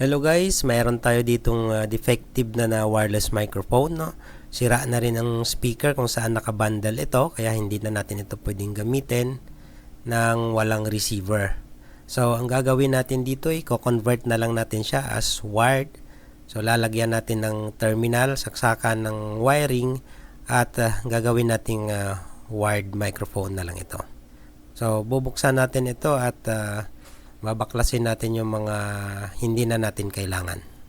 Hello guys, mayroon tayo ditong uh, defective na na wireless microphone, no? Sira na rin ang speaker kung saan nakabundle ito, kaya hindi na natin ito pwedeng gamitin ng walang receiver. So, ang gagawin natin dito ay ko-convert na lang natin siya as wired. So, lalagyan natin ng terminal, saksakan ng wiring, at uh, gagawin nating uh, wired microphone na lang ito. So, bubuksan natin ito at uh, babaklasin natin yung mga hindi na natin kailangan.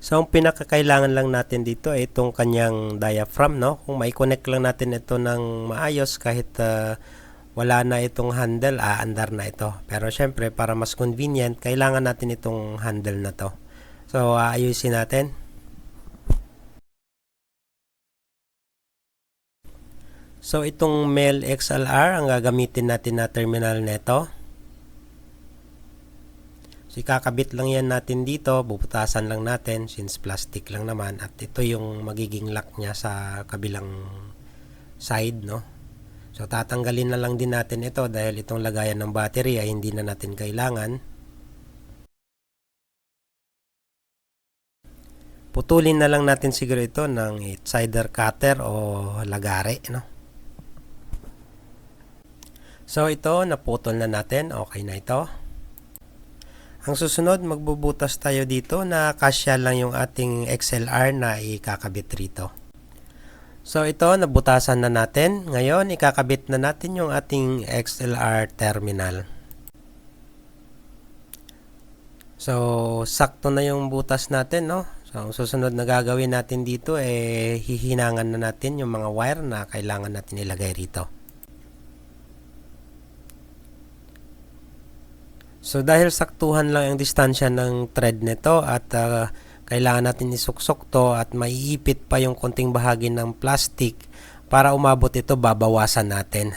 So, ang pinakakailangan lang natin dito ay itong kanyang diaphragm, no? Kung mai-connect lang natin ito ng maayos kahit uh, wala na itong handle, aandar na ito. Pero syempre, para mas convenient, kailangan natin itong handle na to. So, aayusin natin. So itong Mel XLR ang gagamitin natin na terminal nito. So ikakabit lang yan natin dito, bubutasan lang natin since plastic lang naman at ito yung magiging lock niya sa kabilang side no. So tatanggalin na lang din natin ito dahil itong lagayan ng battery ay hindi na natin kailangan. Putulin na lang natin siguro ito ng cider cutter o lagare no. So ito, naputol na natin. Okay na ito. Ang susunod, magbubutas tayo dito na kasya lang yung ating XLR na ikakabit rito. So ito, nabutasan na natin. Ngayon, ikakabit na natin yung ating XLR terminal. So, sakto na yung butas natin, no? So, ang susunod na gagawin natin dito, eh, hihinangan na natin yung mga wire na kailangan natin ilagay rito. So dahil saktuhan lang ang distansya ng thread nito at uh, kailangan natin isuksok to at maiipit pa yung konting bahagi ng plastic para umabot ito babawasan natin.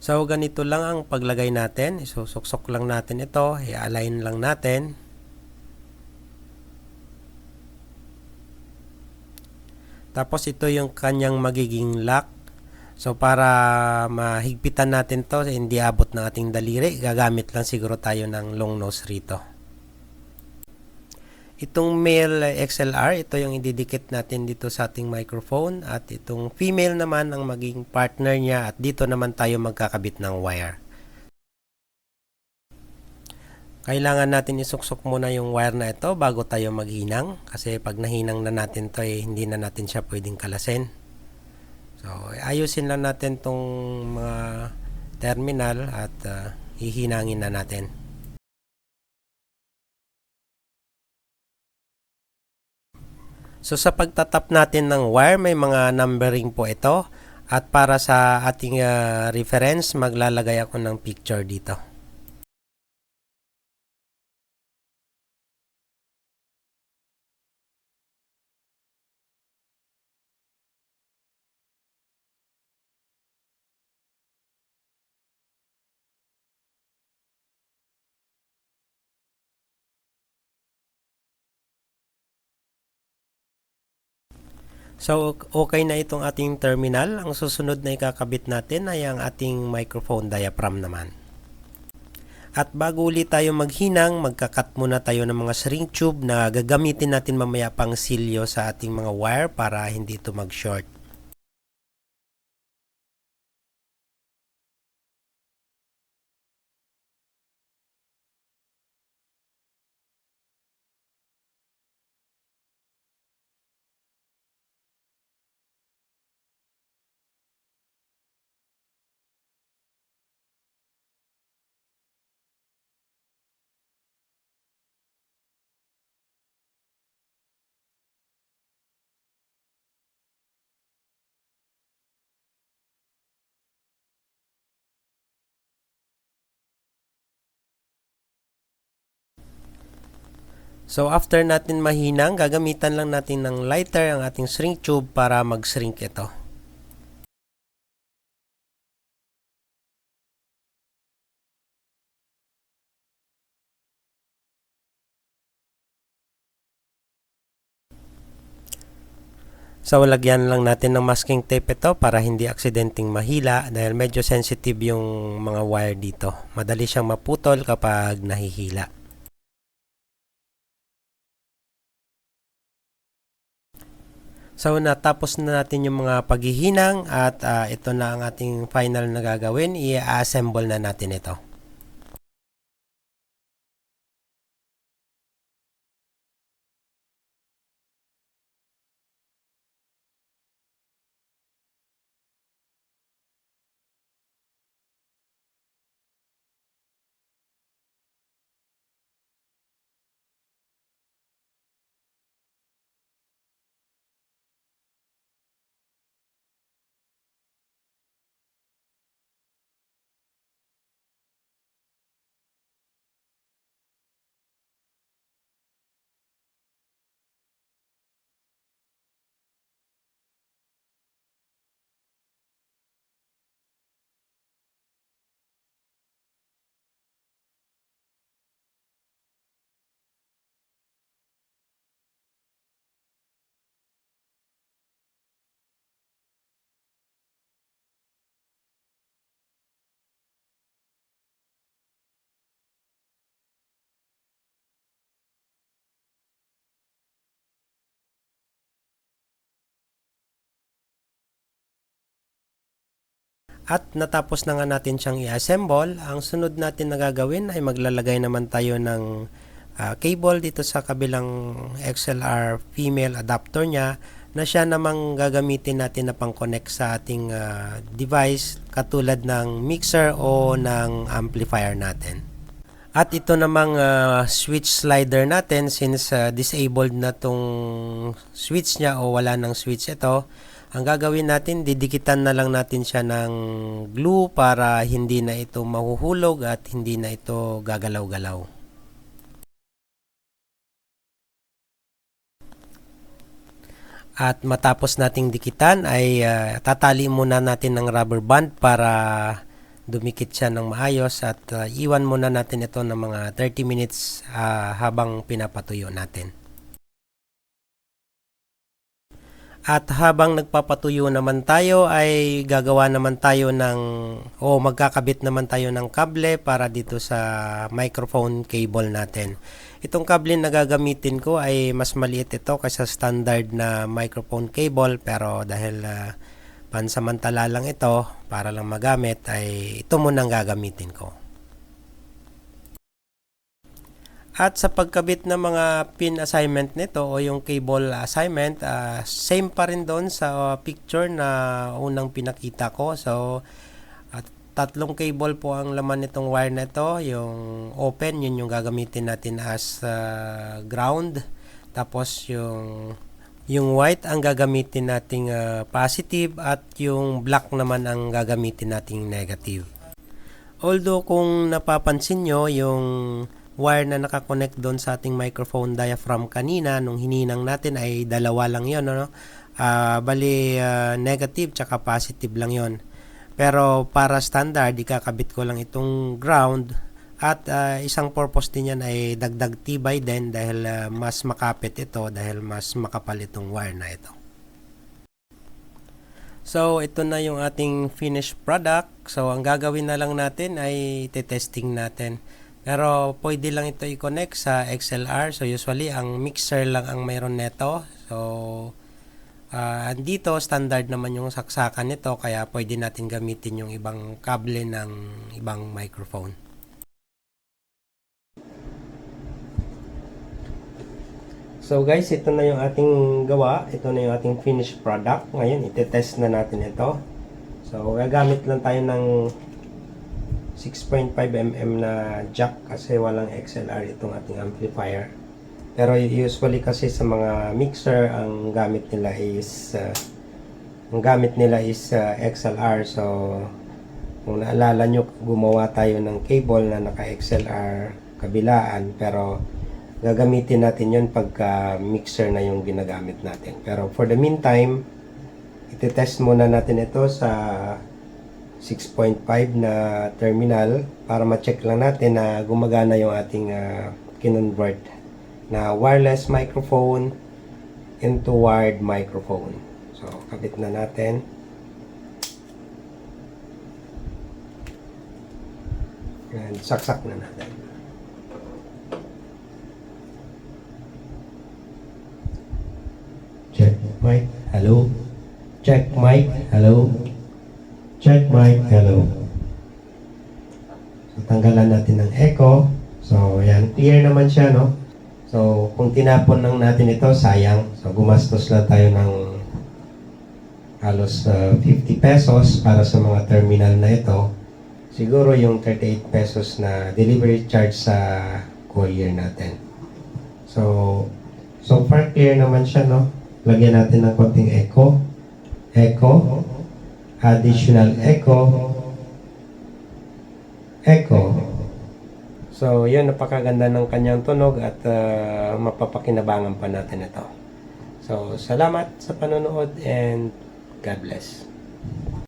So, ganito lang ang paglagay natin. Isusuksok lang natin ito. I-align lang natin. Tapos, ito yung kanyang magiging lock. So, para mahigpitan natin to hindi abot ng ating daliri, gagamit lang siguro tayo ng long nose rito. Itong male XLR, ito yung ididikit natin dito sa ating microphone at itong female naman ang maging partner niya at dito naman tayo magkakabit ng wire. Kailangan natin isuksok muna yung wire na ito bago tayo maghinang kasi pag nahinang na natin to eh, hindi na natin siya pwedeng kalasin. So ayusin lang natin tong mga terminal at uh, hihinangin na natin. So sa pagtatap natin ng wire, may mga numbering po ito. At para sa ating uh, reference, maglalagay ako ng picture dito. So, okay na itong ating terminal. Ang susunod na ikakabit natin ay ang ating microphone diaphragm naman. At bago ulit tayo maghinang, magkakat muna tayo ng mga shrink tube na gagamitin natin mamaya pang silyo sa ating mga wire para hindi ito mag-short. So after natin mahinang, gagamitan lang natin ng lighter ang ating shrink tube para mag-shrink ito. So lagyan lang natin ng masking tape ito para hindi aksidenteng mahila dahil medyo sensitive yung mga wire dito. Madali siyang maputol kapag nahihila. So natapos na natin yung mga paghihinang at ah, ito na ang ating final na gagawin. I-assemble na natin ito. At natapos na nga natin siyang i-assemble, ang sunod natin na gagawin ay maglalagay naman tayo ng ah, cable dito sa kabilang XLR female adapter niya na siya namang gagamitin natin na pang-connect sa ating ah, device katulad ng mixer o ng amplifier natin. At ito namang ah, switch slider natin since ah, disabled na tong switch niya o wala ng switch ito, ang gagawin natin, didikitan na lang natin siya ng glue para hindi na ito mahuhulog at hindi na ito gagalaw-galaw. At matapos nating dikitan ay ah, tatali muna natin ng rubber band para dumikit siya ng maayos at ah, iwan muna natin ito ng mga 30 minutes ah, habang pinapatuyo natin. At habang nagpapatuyo naman tayo ay gagawa naman tayo ng o magkakabit naman tayo ng kable para dito sa microphone cable natin. Itong kable na gagamitin ko ay mas maliit ito kaysa standard na microphone cable pero dahil ah, pansamantala lang ito para lang magamit ay ito muna ang gagamitin ko. At sa pagkabit ng mga pin assignment nito o yung cable assignment, ah, same pa rin doon sa ah, picture na unang pinakita ko. So, at tatlong cable po ang laman nitong wire na ito. Yung open, yun yung gagamitin natin as ah, ground. Tapos yung yung white ang gagamitin nating ah, positive at yung black naman ang gagamitin nating negative. Although kung napapansin nyo, yung wire na nakakonect doon sa ating microphone diaphragm kanina nung hininang natin ay dalawa lang yon no? Ah, bali ah, negative tsaka positive lang yon pero para standard ikakabit ko lang itong ground at ah, isang purpose din yan ay dagdag tibay din dahil ah, mas makapit ito dahil mas makapal itong wire na ito So, ito na yung ating finished product. So, ang gagawin na lang natin ay testing natin. Pero pwede lang ito i-connect sa XLR. So usually ang mixer lang ang mayroon neto. So ah, andito standard naman yung saksakan nito kaya pwede natin gamitin yung ibang kable ng ibang microphone. So guys, ito na yung ating gawa. Ito na yung ating finished product. Ngayon, ite-test na natin ito. So, gagamit lang tayo ng 6.5mm na jack kasi walang XLR itong ating amplifier. Pero usually kasi sa mga mixer, ang gamit nila is uh, ang gamit nila is uh, XLR. So, kung naalala nyo, gumawa tayo ng cable na naka-XLR kabilaan pero gagamitin natin yon pagka mixer na yung ginagamit natin. Pero for the meantime, iti-test muna natin ito sa 6.5 na terminal para ma-check lang natin na gumagana yung ating uh, kinonvert na wireless microphone into wired microphone. So, kabit na natin. And saksak na natin. Check mic. Hello. Check mic. Hello. Check mic. Hello. So, tanggalan natin ng echo. So, yan. Clear naman siya, no? So, kung tinapon lang natin ito, sayang. So, gumastos lang tayo ng halos uh, 50 pesos para sa mga terminal na ito. Siguro yung 38 pesos na delivery charge sa courier natin. So, so far clear naman siya, no? Lagyan natin ng konting echo. Echo. Additional echo. Echo. So, yun, napakaganda ng kanyang tunog at uh, mapapakinabangan pa natin ito. So, salamat sa panonood and God bless.